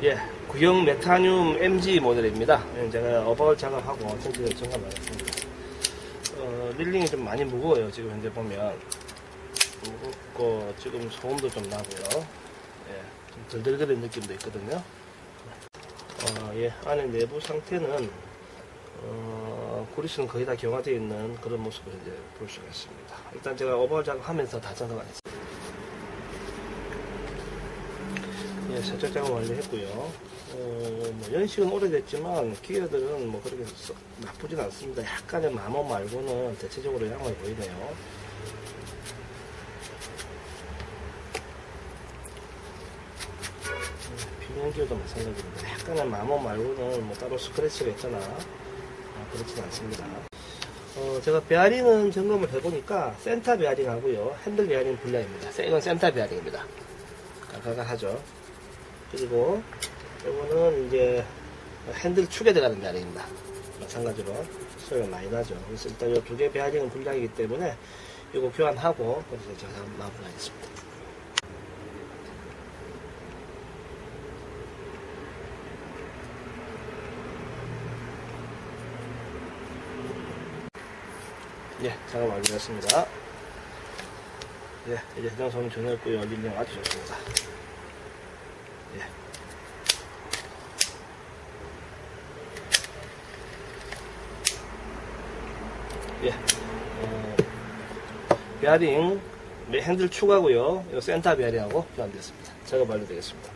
예, 구형 메타늄 MG 모델입니다. 예, 제가 어바울 작업하고 전체적으로 점검하겠습니다. 어, 릴링이 좀 많이 무거워요. 지금 현재 보면 무겁고 지금 소음도 좀 나고요. 예, 좀 들들거리는 느낌도 있거든요. 어, 예, 안에 내부 상태는 어, 구리스는 거의 다 경화되어 있는 그런 모습을 이제 볼 수가 있습니다. 일단 제가 오버홀 작업하면서 다 작업하겠습니다. 예, 세척 작업 완료했고요. 어, 뭐 연식은 오래됐지만 기계들은 뭐 그렇게 썩 나쁘진 않습니다. 약간의 마모 말고는 대체적으로 양호해 보이네요. 비용기도 마찬가지입니다. 약간의 마모 말고는 뭐 따로 스크래치가 있거나 아, 그렇진 않습니다. 어, 제가 베어링은 점검을 해보니까 센터 베어링 하고요. 핸들 베어링 분량입니다. 이건 센터 베어링입니다. 가가하죠. 그리고 이거는 이제 핸들 축에 들어가는 베어링입니다. 마찬가지로 소리가 많이 나죠. 그래서 일단 이 두개 베어링은 분량이기 때문에 이거 교환하고 그래서 제가 마무리하겠습니다. 예, 작업 완료했습니다. 예, 이제 해당 소음 전화했고요. 릴링 아주 좋습니다. 예. 예, 어, 베어링, 네, 핸들 추가고요. 이거 센터 베어링하고 교환됐습니다. 작업 완료되겠습니다.